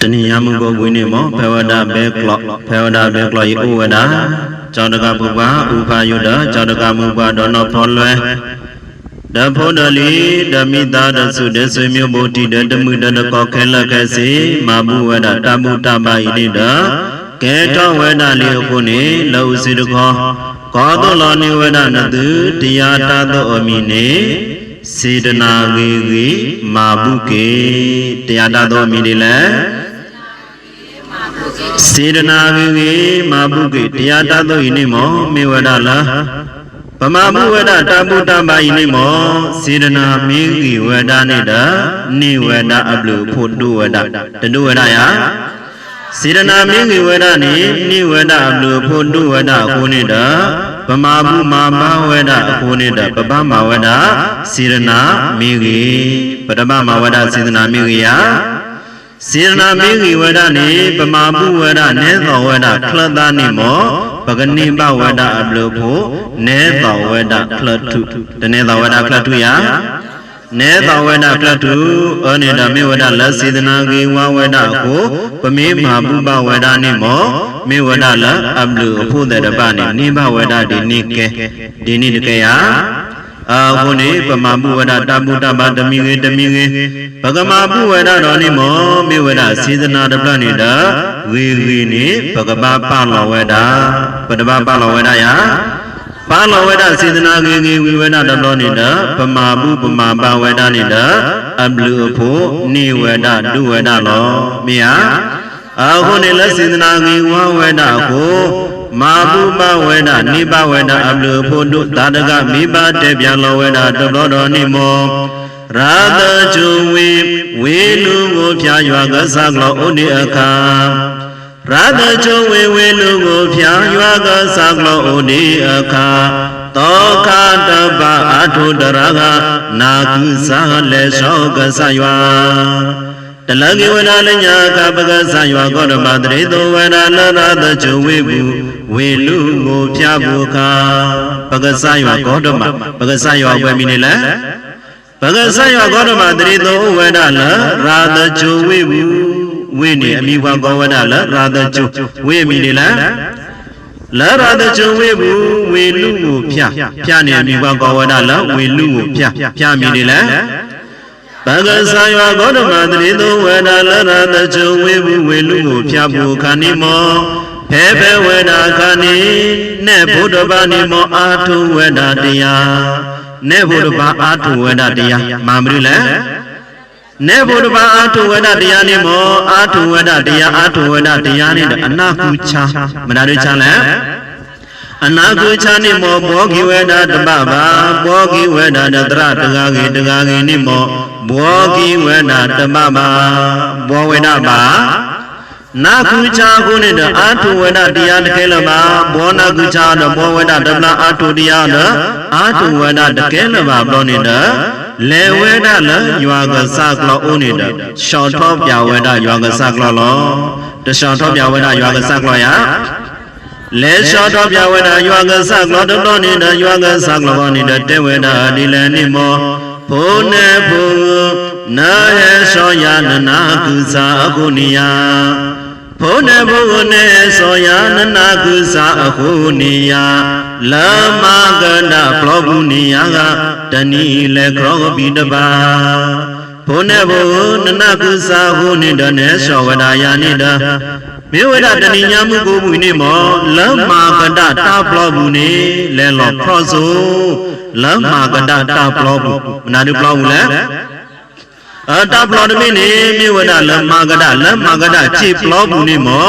တဏိယမှုကိုဝိနေမောဖေဝဒဘေကလောဖေဝဒဘေကလောယဥဝဒဇောတကပုပ္ပဥပါယုဒဇောတကမုပ္ပဒောနောဖောလွယ်တဖို့တလီဓမိတာတဆုတဆွေမျိုးဘုတိတတမှုတတကောခဲလခဲစီမာဘုဝဒတမှုတပါဣတိတကဲတော်ဝဒလီခုနေလောစီတခောကောတောလောနိဝဒနတုတရားတသောအမိနေစေတနာဝေဝေမာဘုကေတရားတသောအမိနေလဲ စေတနာဝေဝေမာဘုကေတရားတသောဤနေမောမေဝဒလာပမမုဝဒတပုတ္တမဤနေမောစေတနာမေဂိဝဒနေတနိဝဒအပလူဖို့တုဝဒတတုဝဒယစေတနာမေဂိဝဒနေနိဝဒအပလူဖို့တုဝဒကိုနေတပမာမုမာမဝဒကိုနေတပပမဝဒစေတနာမေဂိပထမမဝဒစေတနာမေဂိယ စေရနာမေဂိဝဒနေပမာပုဝဒနေသောဝဒခလတနိမောပဂနိပဝဒအပလုဖို့နေသောဝဒခလတုတနေသောဝဒခလတုယနေသောဝဒခလတုဩနေတမေဝဒလစေတနာဂေဝဝဒကိုပမေမာပုပဝဒနိမောမေဝဒလအပလုအဖို့တတပနိနိဘဝဒဒီနိကေဒီနိတကေယ အာဟုန်ေပမပုဝဒတပုတ္တမတမိဝေတမိဝေဘဂမပုဝဒတော်နိမောမေဝဒစေသနာတပနိတဝေဝေနိဘဂမပလောဝဒပတမပလောဝဒယပါလောဝဒစေသနာဂေဂေဝိဝဒတတော်နိတပမပုပမပဝဒနိတအဘလူဖို့နိဝဒဒုဝဒလောမေယအာဟုန်ေလစေသနာဂေဝဝဒကို မာပုပဝေဒနိပဝေဒအပလူဖို့တုသာတကမိဘတေပြလောဝေဒတဘောတော်နိမောရာသကျုဝေဝေလူကိုဖြာရွာကဆကလောဥနိအခါရာသကျုဝေဝေလူကိုဖြာရွာကဆကလောဥနိအခါတောခတပအထုတရကနာကုသလေသောကဆရွာ တလကေဝနာလညာကပကဆရွာကောဓမတရေသောဝရလရသကျုဝေဘူးဝေလူကိုဖြာဖို့ခါပကဆရွာကောဓမပကဆရွာဝယ်မိနေလဲပကဆရွာကောဓမတရေသောဝရလရာသကျုဝေဘူးဝေနေအမိဝကောဝရလရာသကျုဝေမိနေလဲလာရတကျုံဝေဘူးဝေလူကိုဖြာဖြာနေအမိဝကောဝရလဝေလူကိုဖြာဖြာမိနေလဲ ဘဂဆာယောဂေါတမတတိသောဝေဒလရတကျုံဝေဘူးဝေလူကိုဖြာဖို့ခဏိမောဖေဖေဝေဒခဏိနဲ့ဘုဒ္ဓဘာနိမောအာထုဝေဒတရားနဲ့ဘုဒ္ဓဘာအာထုဝေဒတရားမာမရိလဲနေဘုဒ္ဓဘာအာထုဝဒတရားနေမောအာထုဝဒတရားအာထုဝဒတရားနေအနာကုချာမနာရချလဲအနာကုချာနေမောဘောဂိဝဒတပပါဘောဂိဝဒတတရတကာဂေတကာဂေနေမော ဘောဂိဝဒတပပါဘောဝေဒပါနာကုချာခုနေတအာထုဝဒတရားတကယ်လပါဘောနာကုချာတော့ဘောဝဒတပလာအာထုတရားတော့အာထုဝဒတကယ်လပါဘောနေတဲ့လေဝေဒလရွာကစကလောအိုနေတဲ့ရှောင်းထောပြဝေဒရွာကစကလောလောတရှောင်းထောပြဝေဒရွာကစကလောယလေရှောင်းထောပြဝေဒရွာကစကလောတတော်နေတဲ့ရွာကစကလောနေတဲ့တေဝေဒဒီလနိမော ဘုန်နေဘုနာဟေရှောယနနာကုစာအခုနိယဘုန်နေဘုနေသောယနနာကုစာအခုနိယလမကန္တပလောကုနိယကတဏီလေခရောပိတပါဘုနေဘုနနကုစာဟုနိတနေသောဝဒာယာနိတ မေဝဒတဏိညာမှုကိုမူနိမောလမကန္တတာပလောဘူးနိလေလောခရောစုလမကန္တတာပလောဘူးမနာဒုပလောဘူးလေအတပလောတမိနေမြေဝဒလမကဒလမကဒချိပလောဘူးနေမော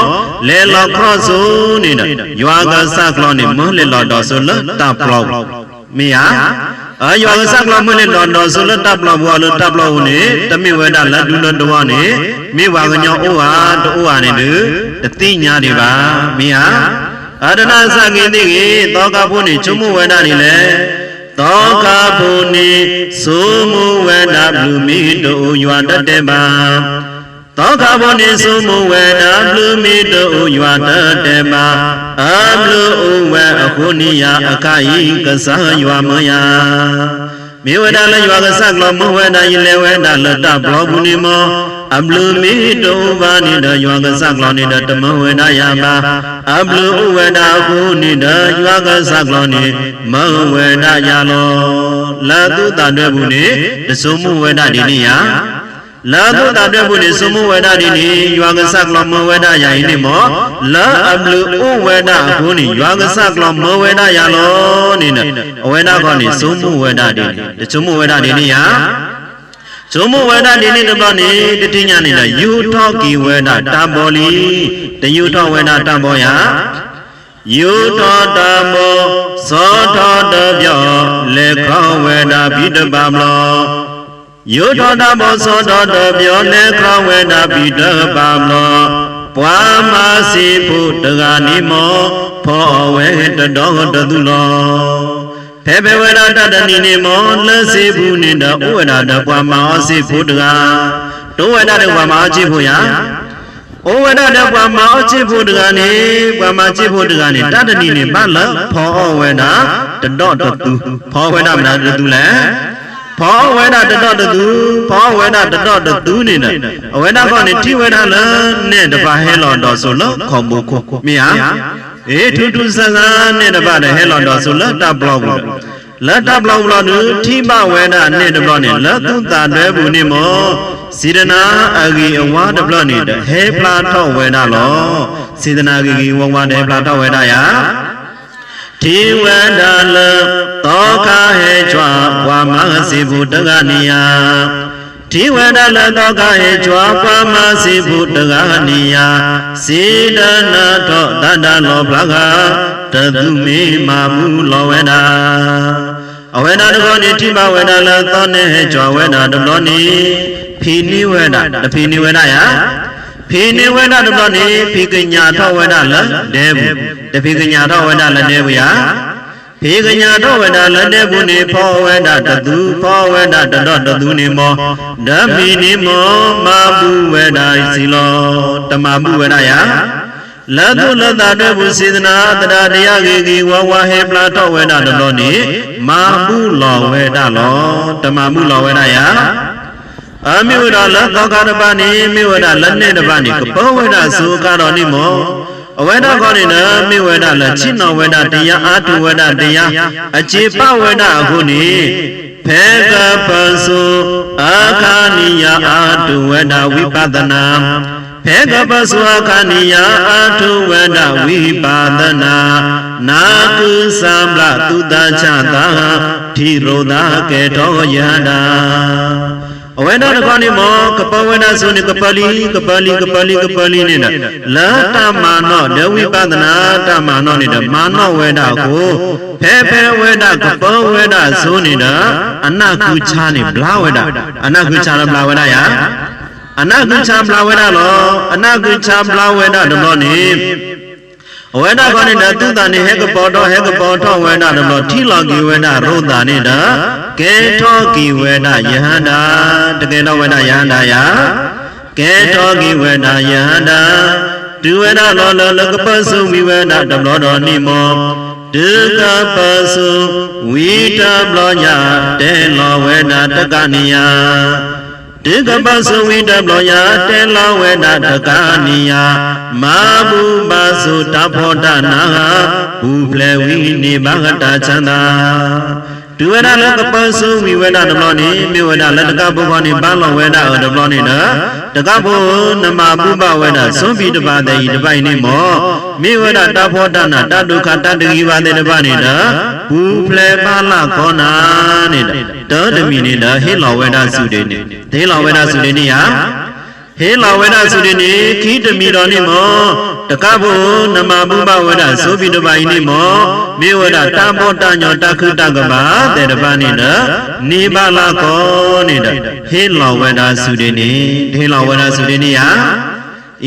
လေလောခရောစုနေနယွာကစကလောနေမောလေလောတော်ဆိုလတပလောမေယအယောကစကလောမလေတော်တော်ဆိုလတပလောဘောလတပလောနေတမိဝဒလဒုလတော်နေမိဝါကညောဩဟာတိုးဟာနေတူ တတိညာတွေပါမေယအာဒနာစကိတိကေတောကဖို့နေချုံမဝဒနေလေသောကဘုန်နိသုမုဝေဒပြုမိတို့ရွာတတ်တဲ့ပါသောကဘုန်နိသုမုဝေဒပြုမိတို့ရွာတတ်တဲ့ပါအဘလူဝေအခုနိယအကယိကဆရွာမယမေဝဒလရွာကဆကလမဝေဒယိလေဝေဒလတပလောဘူးနိမော အဘလူမီတောဘာနိဒယောကစကလောနိဒတမဝေဒယမအဘလူဥဝေဒဟုနိဒယောကစကလောနိမဝေဒယလောလာတုတတွဲဘူးနိတစုံမှုဝေဒဒီနိယလာတုတတွဲဘူးနိစုံမှုဝေဒဒီနိယောကစကလောမဝေဒယယိနိမောလာအဘလူဥဝေဒဟုနိယောကစကလောမဝေဒယလောနိနအဝေဒကောနိစုံမှုဝေဒဒီနိတစုံမှုဝေဒဒီနိယ ဇုံမဝဒဒီနေ့တပတ်နေတတိညာနေလားယူထောကီဝဒတာဘောလီတယူထောဝဒတာဘောယယူထောတမောသောထောတပြောလေခောဝဒပိတပမလောယူထောတမောသောထောတပြောလေခောဝဒပိတပမလောပွာမစီဖုတဂာနိမောဖောဝေတတော်တသူလော ဖေဖေဝရတတနိနေမောလစေဘူးနိတဥဝရတပွာမောစီဖုတဂာတောဝရတပွာမောချိဖို့ယဩဝရတပွာမောချိဖို့တဂာနိပွာမချိဖို့တဂာနိတတနိနေပလဖောဝေဒတတောတတုဖောဝေဒမနာတတုလဲဖောဝေဒတတောတတုဖောဝေဒတတောတတုနေနဲ့အဝေဒကောနေတိဝေဒလနဲ့တပါဟဲလောတော်ဆိုလို့ခေါ်ဖို့ခေါ်မြာ အေးထူးထူးဆန်းဆန်းနဲ့တပါတဲ့ဟဲလောတော်ဆိုလို့တဘလောက်ဘူးလတ်တဘလောက်ဘလောက်နုထိမဝေဒနဲ့တဘလောက်နဲ့လတ်သူတာတွဲဘူးနေမောစေတနာအဂီအဝါတဘလောက်နေတဲ့ဟဲပလာထောဝေဒလောစေတနာဂီဂီဝဝတဲ့ပလာထောဝေဒယာတိဝန္ဒလတောကဟေချွာဝါမစီဘုတကနိယ တိဝန္ဒလတောကဟေချွာဝါမစီဘုတကနိယစေတနာထောတတလောဘလကတတုမေမာမူလောဝေဒအဝေဒတကောနိတိမဝေဒလသောနေဟေချွာဝေဒတလောနိဖိနိဝေဒတဖိနိဝေဒယဖိနိဝေဒတလောနိဖိကညာထောဝေဒလဒေဘူးတဖိကညာထောဝေဒလနေဘူးယ ဖေကညာတော်ဝဒလက်တဲ့ပုနေဖောဝဒတသူဖောဝဒတတော်တသူနေမောဓမ္မိနေမောမာပုဝဒစီလောတမပုဝဒယလတုလတတဲ့ပုစေတနာတရာတရားကေကေဝဝဟေပလာတော်ဝဒတတော်နေမာပုလောဝဒလောတမပုလောဝဒယအမိဝဒလသောကရပနိမိဝဒလက်နဲ့တပနိကပောဝဒသုကာတော်နိမော အဝေဒကောနိနမိဝေဒလချိနောဝေဒတရားအာတုဝေဒတရားအခြေပဝေဒအခုနိဖေကပစုအခာနိယအာတုဝေဒဝိပဒနာဖေကပစုအခာနိယအာတုဝေဒဝိပဒနာနာကုသံလတုတချတာထိရောဒကေတောယန္တာ အဝေဒတကောနိမောကပဝေဒဆိုနိကပလီကပလီကပလီကပလီနိနလာတမာနောဒဝိပဒနာတမာနောနိဒမာနောဝေဒကိုဖေဖေဝေဒကပဝေဒဆိုနိဒအနကုချာနိဘလာဝေဒအနကုချာဘလာဝေဒယအနကုချာဘလာဝေဒလောအနကုချာဘလာဝေဒတလောနိ ဝေဒကောနိဒတုတနိဟေကပောတောဟေကပောထောဝေဒတလောထိလောကီဝေဒရောတာနိဒကေထောကိဝေဒယဟန္တာတကေတောဝေဒယဟန္တာယကေထောကိဝေဒယဟန္တာဒုဝေဒလောလောလကပသုဝိဝေဒတမောတော်နိမောဒုကပသုဝိတပလောညတေလောဝေဒတကနိယ ဒုကပသုဝိတပလောယတေလောဝေဒတကနိယမာဘူပါစုတဖောတနာဘူဖလေဝိနိဘဂတချန္တာ ဒုဝဒလကပသုဝိဝဒတဘလောနိမေဝဒလတကပုခောနိပန်းလောဝဒဟောတဘလောနိနတကပုနမပုပဝဒသွန်ပိတပါတေဤတပိုင်နိမောမေဝဒတဖောတနာတဒုက္ခတတကိပါတေတပနိနဘူဖလေပါလခောနာနိတောတမိနိနဟေလောဝဒစုတေနိဒေလောဝဒစုတေနိယ ဟေလာဝေဒသုရိနိခိတမိတော်နိမောတကဗုနမဘုဘဝေဒသုပိတပိုင်နိမောမေဝဒတာမောတညောတခုတကဘာတေတပနိနနိပါလကောနိတဟေလာဝေဒသုရိနိဟေလာဝေဒသုရိနိယ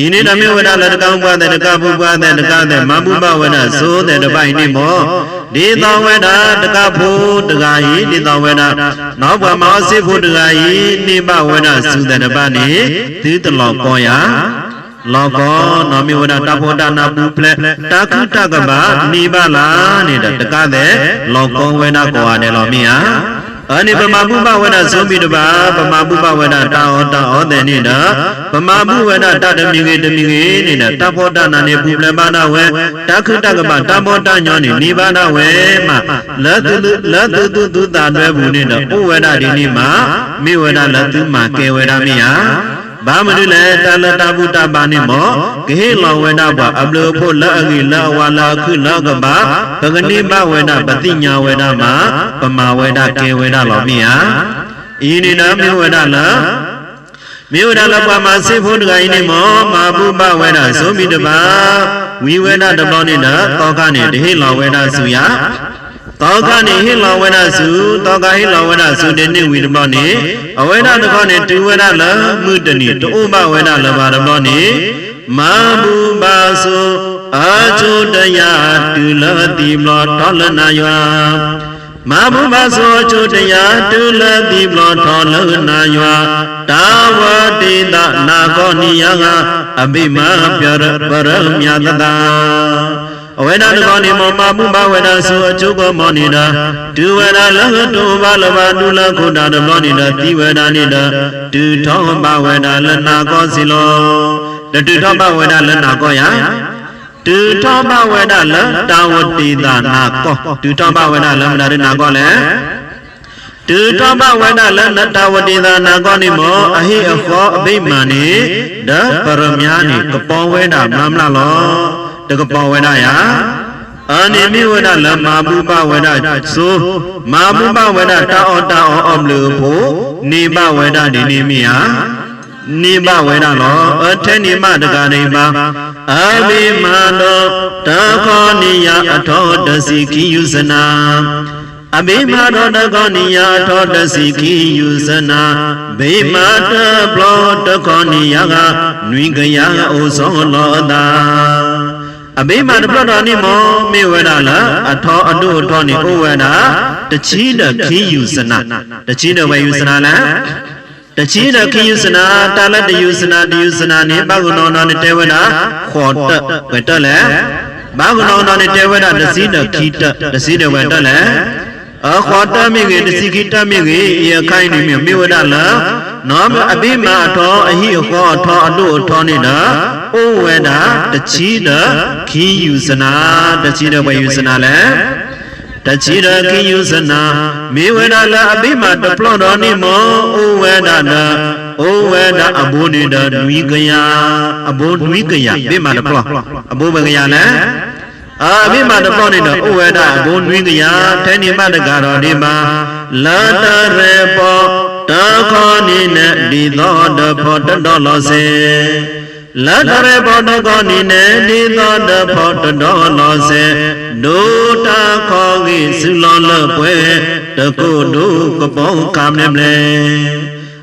ဤနိတမေဝဒလတကောင်းပွားတဲ့တကဘုပွားတဲ့တကတဲ့မဘုဘဝေဒသိုးတဲ့တပိုင်နိမော ဒေသောဝေဒတကဖို့တကယီဒေသောဝေဒနောက်ဘမောစိဖို့တကယီနိဘဝေဒသုတဲ့တပနိသီတလောကောယလောကောနောမိဝဒတဖောဒနာပုပလက်တခုတကဘာနိဗ္ဗလာနေတဲ့တကတဲ့လောကောဝေဒကောရနဲ့လောမိယ အ ani pama pupa weda sumbi daba pama pupa weda ta o ta o de ni da pama pu weda ta de mi nge de mi nge ni da ta pho ta na ne pu ple ba na we ta khu ta ka ba ta pho ta nyo ni ni ba na we ma la tu la tu tu tu ta dwe bu ni da o weda di ni ma mi weda la tu ma ke weda mi ya ဘာမလို့လဲတ လတဗုတပါနေမောဂဟေလောဝေဒဘအပလောဖို့လအဂိလဝါလာခုလောကဘာပဂနိဘဝေဒပတိညာဝေဒမှာပမာဝေဒကေဝေဒလောမိယဤနိနာမေဝေဒလာမေဝဒလပမှာစေဖို့တကရင်နေမောမာပုပဝေဒသုံးမိတပါဝီဝေဒတဘောနေနာတောကနေတဟိလောဝေဒစုယ တောကနိဟိလောဝေဒစုတောကဟိလောဝေဒစုတေနိဝိရမောနိအဝေဒတခောနိတူဝေဒလမုတနိတောမဝေဒလဘာရမောနိမာဘူပါစုအာချုတယတူလတိမလောတောလနာယောမာဘူပါစုအာချုတယတူလတိမလောတောလနာယောတာဝတိတနာကောနိယငါအဘိမာပြရပရမြတ်တာ အဝေဒတကောနိမောမာမှုမဝေဒသုအကျုကောမောနိနာဒုဝေဒလဟတုဘာလဘဒုလခုတာတမောနိနာတိဝေဒနိနာဒုထောဘဝေဒလနာကောစီလောတတုထောဘဝေဒလနာကောယဒုထောဘဝေဒလတာဝတိတာနာကောဒုထောဘဝေဒလမနာရနာကောလေဒုထောဘဝေဒလနတဝတိတာနာကောနိမောအဟိအခောအဘိမာနိဒပရမညာနိကပောဝေဒမမလလော တကပောဝေဒယအာနိမိဝေဒလမာပုပဝေဒသုမာပုပဝေဒတာအောတာအောအမလူဖို့နေပဝေဒဒီနိမိယနိဘဝေဒလောအထေနိမတကာနိပါအဘိမာတောတခောနိယအထောတစီခိယုဇနာအဘိမာတောတခောနိယအထောတစီခိယုဇနာဘိမာတပလောတခောနိယကနွိကယဩဇောလောတာ အဘိမာတပလောတော်နိမောမေဝဒလာအထောအတုအထောနိဩဝဒတချီတခိယုဇနာတချီတဝေယုဇနာလားတချီတခိယုစနာတာလတယုစနာတယုစနာနေဘဂုဏောနောနေတေဝနာခောတဝတလေဘဂုဏောနောနေတေဝနာတစီတခိတတစီတဝတလေအခောတမိကေတစီခိတမိကေယခိုင်းနေမြမေဝဒလနောမအဘိမာထောအဟိအခောထောအတုအထောနေတာ ဩဝေဒတချီတခိယုစနာတချီတဝေယုစနာလေတချိရကိယုဇနာမေဝဒလာအဘိမတပလောတော်နိမောဩဝေဒနာဩဝေဒအဘိုနိဒနွိကယအဘိုနွိကယဘိမတပလောအဘိုဘကယလဲအာဘိမတပလောနိဒဩဝေဒအဘိုနွိကယထေနိမတကတော်ဒီမှာလာတရေပောတခောနိနဒီသောတဖောတတော်လောစေ လတ္တရေဘောတကောနိနေဒီသောတဖောတတော်လောစေဒုတာခောကိသုလောလပွဲတကုဒုကပောကာမနေမလေ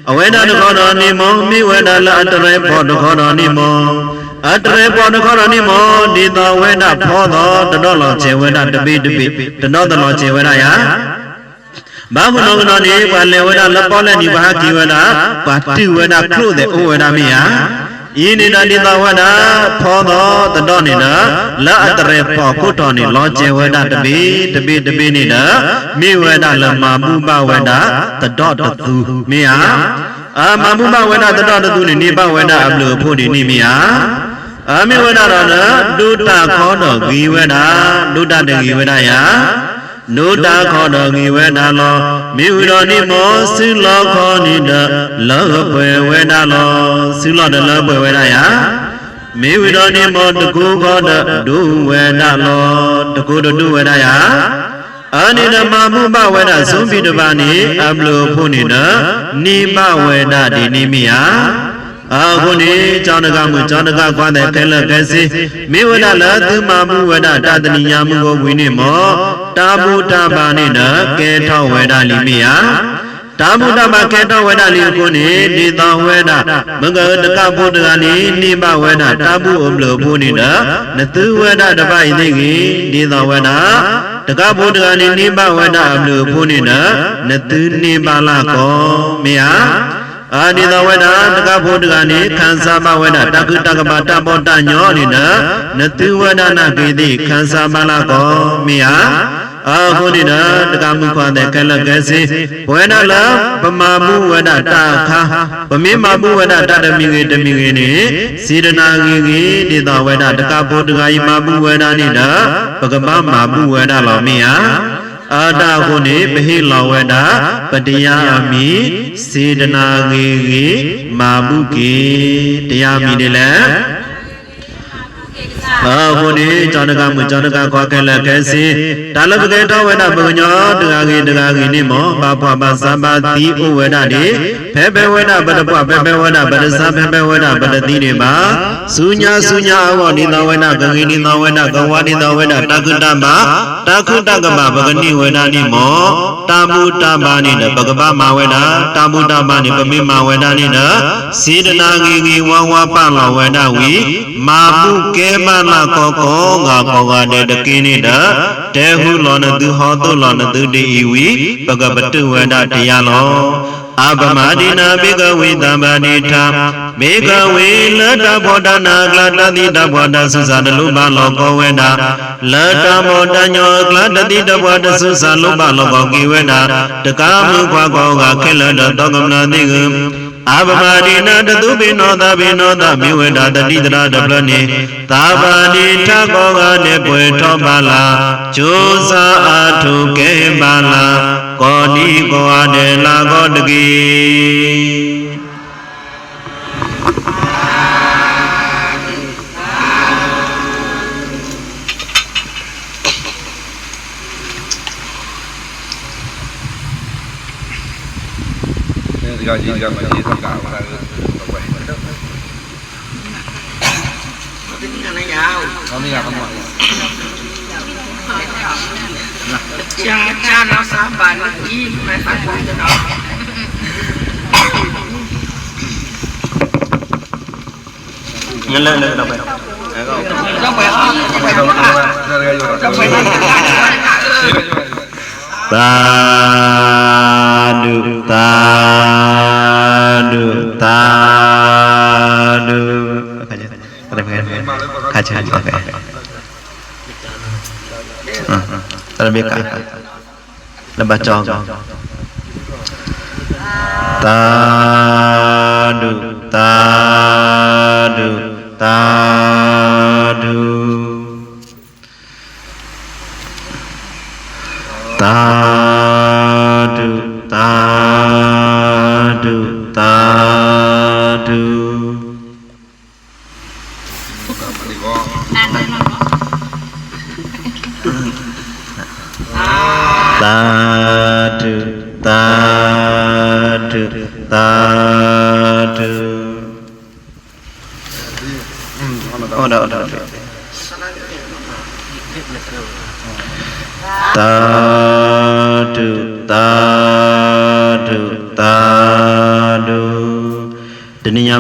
အဝေဒတခောတော်နိမောမိဝေဒလအတ္တရေဘောတခောတော်နိမောအတ္တရေဘောတခောတော်နိမောဒီသောဝေဒဖောသောတတော်လောခြေဝေဒတပိတပိတတော်တော်ခြေဝေဒယဘာဂုဏောကနောနိပါလေဝေဒလပောလက်နိဘာကိဝေဒပါတိဝေဒခရုတဲ့ဩဝေဒမိယ ဤနိနာတိတဝဒဖောသောတတော်နိနာလအတရေဖောကုတော်နိလောကျေဝဒတပိတပိတပိနိနာမိဝဒလမမုပဝဒတတော်တသူမိယအာမမုပဝဒတတော်တသူနိနိပဝဒအပလူဖို့ဒီနိမိယအာမိဝဒရဏဒုတခောတော်ဂီဝဒဒုတတဂီဝဒယ နုတာခောတော်ငီဝေဒလောမိဝရောနိမောသုလောခောနိတလောပွဲဝေဒလောသုလောတလောပွဲဝေဒယမေဝရောနိမောတကုခောတဒုဝေဒလောတကုတဒုဝေဒယအာနိဓမ္မမှုပဝေဒသုံးပိတပါနိအပလောဖုနိတနိမဝေဒဒီနိမိယအခုနေကျောင်းတကမှုကျောင်းတကကွာတဲ့ခဲလကဲစီမေဝဒလသုမမှုဝဒတတနိညာမှုကိုဝိနေမော တာဘုတပါနိနကဲထောဝေဒလိမိယတာဘုတပါကဲထောဝေဒလိကိုနေဒီသောဝေဒမဂတကဘုဒ္ဓကနိနိမဝေဒတာဘုအမလို့ဘုနိနနတုဝေဒတပိုင်သိကိဒီသောဝေဒတကဘုဒ္ဓကနိနိမဝေဒအမလို့ဘုနိနနတုနိပါလကောမေယအာနိတဝေဒတကဖို့တကနေခံစားမဝေဒတကုတကပတဘောတညောနိနနတုဝေဒနာကိတိခံစားမလာကောမိယ အာဟိုဒီနာတကမှုခွာတဲ့ကလကစီဝေနာလာပမာမှုဝဒတာခာပမေမာမှုဝဒတတမိငေတမိငေနေစေတနာငေငေဒေတာဝဒတကဘောတကယိမာမှုဝဒနေတာပကပမာမှုဝဒလောမိယအာတာဟုနေပဟိလောဝဒပတရားမိစေတနာငေငေမာမှုကေတရားမိနေလဲ ဘာဟိုနေဇောနကမှုဇောနကခွာခဲလခဲစီတာလပကေတောဝဒပုညောတဂါဂေတဂါဂေနိမောဘာဖွာပါသဘာတိဥဝဒတိဖေဖေဝဒပတပွဖေဖေဝဒပတသဖေဖေဝဒပတတိနေပါစုညာစုညာအဝနိသောဝဒဂဂေနိသောဝဒကဝနိသောဝဒတကုတ္တမတကုတ္တကမပဂနိဝဒနိမောတာမုတမနိနပကပမဝဒတာမုတမနိပမိမဝဒနိနစေတနာငေငေဝဝပလဝဒဝီမာပုကေမနာကောကောငါကောကတဲ့တကင်းနေတာတေဟုလောနသူဟောတုလောနသူတေဤဝီပကပတုဝဒတရားလောအပမဒိနာဘေကဝေတံပါဏိထာဘေကဝေလတ္တဘောဒနာကလတတိတဘောဒသုဇာတလုပလောကောဝေနာလတ္တမောတညောကလတတိတဘောဒသုဇာလုပလောကောကိဝေနာတကာမုခွာကောကခေလတတောကမနာတိကံ အပမဒိနာတတုပိနောသပိနောသမိဝေဒတတိတရာတပလနေသာပါဏိထကောကနေပွေထောပါလာကျိုးစားအထုကဲပါလာကောဒီကောအတေလာကောတကေ ဒီကကြီးကမကြီးသက်ကဘာလဲဘယ်လိုလဲဒီကနေ့ရောက်ဟောမင်းကဘာမှ cha cha nó sao bà nó đi mày phải quay cho nó ငလဲလဲတော့ပဲအဲကော trong bài hát trong bài ဘယ်လို hát လဲဒါရရ trong bài hát သာဓုသာဓုသာဓုခါကြတယ်ပဲ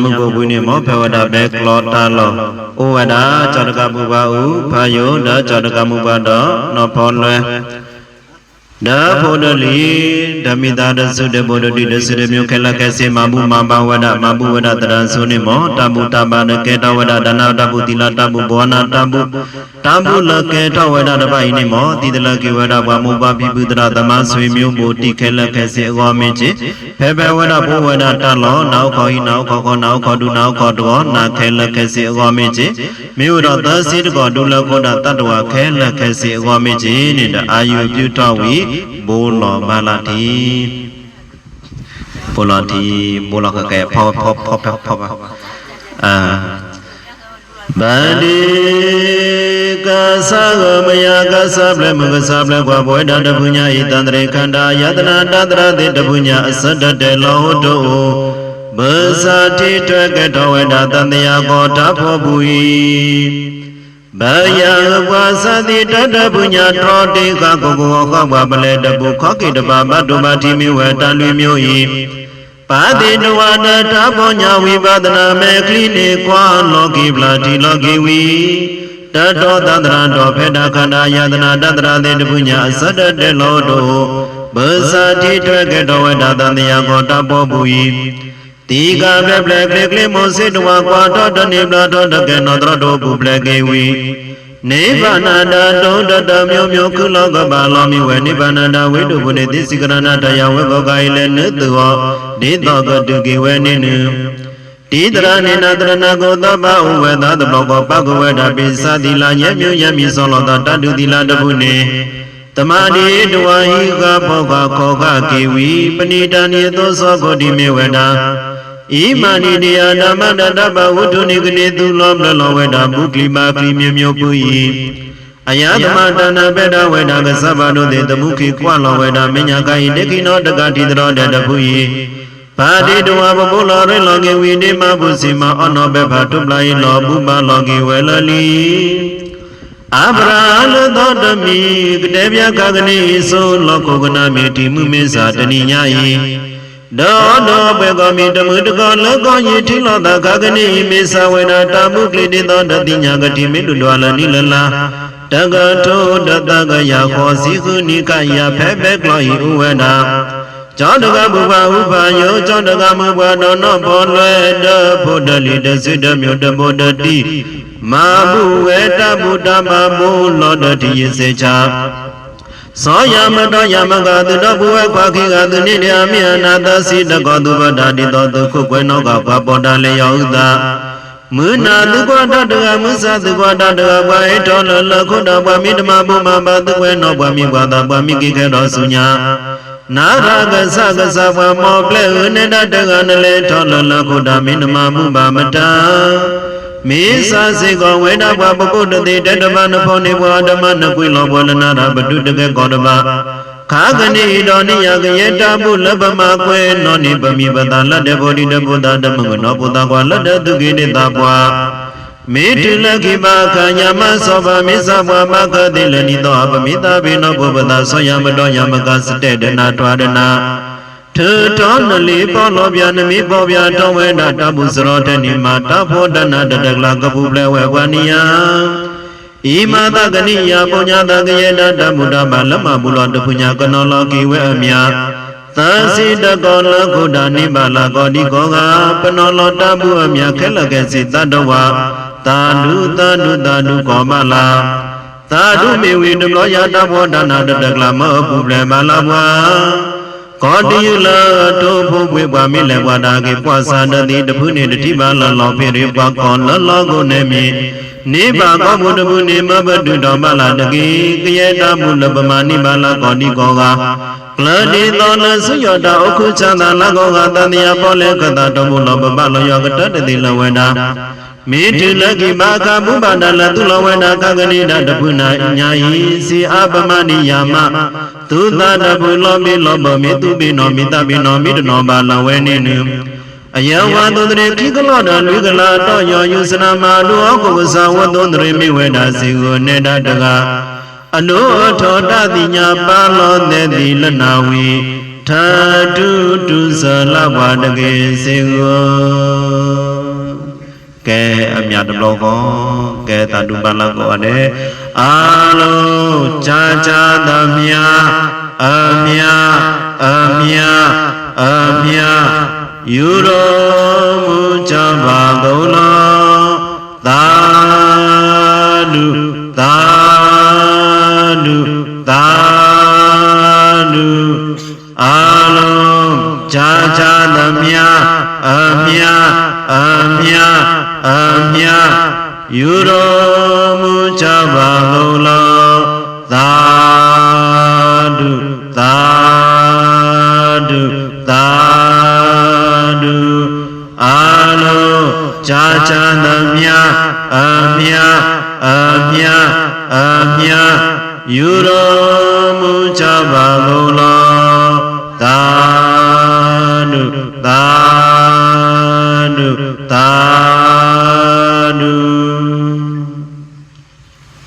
မှုကိုဝိနေမောဖဝဒဘေကလောတာလောဩဝဒကြောတကပုပ္ပါဥဖာယောဒကြောတကမှုပါတော့နောဖောလွယ် ဒါဖို့တလီဓမိတာတသုတဘောတတိတသုရမျိုးခဲလကဲစေမမှုမဘာဝဒမဘုဝဒတရံသုနေမောတမ္မုတပါနကေတဝဒဒနာတပုတိလတပုဘောနာတပုတမ္မုလကေတဝဒတပိုင်နေမောတိတလကေဝဒဘာမုပါပိပုတရသမဆွေမျိုးမိုတိခဲလကဲစေအဝမင်းချင်းဖေဖေဝဒဘုဝဒတလောနောက်ခေါ်ဤနောက်ခေါ်ခေါ်နောက်ခေါ်ဒုနောက်ခေါ်တောနာခဲလကဲစေအဝမင်းချင်းမြို့တော်သစီတကောဒုလကောဒတတဝခဲလကဲစေအဝမင်းချင်းတဲ့အာယုပြုတော်ဝီဘိုးလောမလာတိဘိုးလောတိဘိုးလောကကဲဖောဖောဖောဖောဖောအာဗန္ဒီကသဂမယကသပလမကသပလကွာဘဝဒတပုညာဤတန္တရေခန္ဓာယတနာတတရတိတပုညာအစတတေလောဟုတုဘဇာတိတွက်ကတော်ဝဒတန်တရာကောတဖောပူ၏ ဘယဝါသတိတတပုညာထောတိကကုကုဟောဘပလေတပုခောကိတပဘတ်တုမတိမိဝတန်လွေမျိုး၏ပါတိတဝတတဘောညာဝိပဒနာမေကလိနေကွာလောကိပလာတိလောကိဝီတတောတန္တရတောဖေတခန္ဓာယတနာတတရတေတပုညာအစတတေလောတုဘဇာတိထွက်ကတော်ဝဒတန်တရာကောတဘောပူ၏ တိကပလပလကလကလမောစေတဝါကွာတော်တနေပလာတော်တကေနောတရတောပုပလကေဝီနိဗ္ဗာနတတုံတတမျိုးမျိုးကုလောကပါလောမိဝေနိဗ္ဗာနတဝိတုပုနေတိစိကရဏတယဝေကောကာယလေနတုဟောဒေတောကတုကေဝေနိနုတိတရဏေနတရဏကိုသဗ္ဗဥဝေသသဘောကောပကဝေဒပိသတိလာညမြညမြသောလောတတတုတိလာတပုနေတမတိတဝဟိကဘောကခောကကေဝီပဏိတနိသောသောကိုတိမေဝေဒာ ဣမာနိတယဓမ္မတတပဝုထုနိကနေသူလောမလောဝေဒာဘုကလိမာကလိမြမျိုးပူဤအယသမတဏပေတဝေဒာကသဗ္ဗနုတေတမှုခိကွလောဝေဒာမညာကာယိတေကိနောတကတိတရောတတပုဤဘာတိတဝဘဘုလောရေလောကေဝိနေမဘုစီမအနောဘေဖာတုပလာယလောဘုမလောကေဝေလလီအဗရာလသောတမိကတေဗျာကကနေသောလောကုကနာမေတိမှုမေသာတဏိညာယိ ဒေါဒောဘေကောမိတမှုတကောလောကောယိထိလောတကကနေမေသာဝေနာတာမှုကလိတိသောတတိညာကတိမေတုတော်လနိလလာတကထုတတကယခောစီခုနိကယဖေဖေကလောယိဥဝနာကျောင်းတကဘုရားဥပါယောကျောင်းတကမဘွားတော်နောဘောလွယ်တဖို့တလီတစိတမြို့တဘောတတိမာဘုဝေတဗုဒ္ဓမမောလောတတိယစေချာ သောယမတောယမကသူတော်ဘုဝခွာခိကသူနိတယမိအနာသစီတကောသူဗဒတိတောသူခုကွယ်နောကဘပေါ်တလေယောဥသာမုနာသူကွာတတကမုသသူကွာတတကဘွာဧတောလလခုတဘွာမိဓမ္မဘုမဘသူကွယ်နောဘွာမိဘွာသာဘွာမိကိခေတောစုညာနာရကသကသဘွာမောကလေဥနေတတကနလေထောလလခုတမိဓမ္မမုဘာမတံ မေသာစေကောဝေဒဘပကုတ္တိတတမနဖောနေဘောဓမ္မနကွေလောဘောလနာရပတုတကေကောတမခာကနိတော်နိယကယေတပုလပမကွေနောနိပမိပတလတ္တဘောဓိတပုဒ္ဒဓမ္မကနောပုဒ္ဒကွာလတ္တသူကိနိတပွာမေတုလခိပါခာညမသောဗမေသဘွာမခတိလနိသောအပမိတာဘေနောဘုပ္ပတာသောယမတောယမကစတေတနာထွာဒနာ ထေတောနလီပေါလောဗျာနမိပေါဗျာတောဝေဒတပုစရောတဏိမာတဖောဒနာတတကလာကပုပလေဝေဝနိယဣမာတကနိယပုညတကယေတတမုဒ္ဒမလမမူလောတပုညာကနောလောကိဝေအမြာသစီတကောလကုဒာနိဗ္ဗာလကောတိကောကပနောလောတပုအမြခဲလကေစိတတဝသာဓုသာဓုသာဓုကောမလာသာဓုမေဝိတမောယတဘောဒနာတတကလာမောပုပလေမလာဘွာ ကောတိယလတောဘုဝေပွားမိလေဘွာတာကေပွားစာတတိတဖုနေတတိပါလလောဖေရေပွားကောလလောကိုနေမြေနိဗ္ဗာကောမုတပုနေမဘတုတော်မလာတကေကယေတမုလပမနိဗ္ဗာလကောတိကောကကလတိသောလဆုယောတာဥခုချန္တာလကောကတန်တရာပေါ်လေကတတော်မူလောပပလောယောကတတတိလဝေနာ မေတုလကိမာခမုပါဒလသုလဝေနာကကနိဒတပုနာညာယီစီအပမနိယာမသုသတပုလောမိလောဘမေတုပိနောမိတပိနောမိတနောဘာလဝေနိနုအယဝသုတရေခိကလောတလူကလာတောယောယုစနာမလူဩကုဝဇဝတုတရေမိဝေဒစီကိုနေတတကအနုထောတတိညာပါလောတေတိလနာဝီထာတုတုဇလဘဝတကေစေကို ကဲအမြတ်တလောကောကဲတတုပလကောတဲ့အာလုံးကြာကြာသမြအမြအမြအမြယူတော်မူကြပါကုန်လောသာဓုသာဓုသာဓုအာလုံးကြာကြာသမြအမြအမြ အမြယူတော်မူကြပါကုန်လောသာဓုသာဓုသာဓုအာလုံးကြာကြာသမျှအမြအမြအမြယူတော်မူကြပါကုန်လောသာဓုသာဓုသာ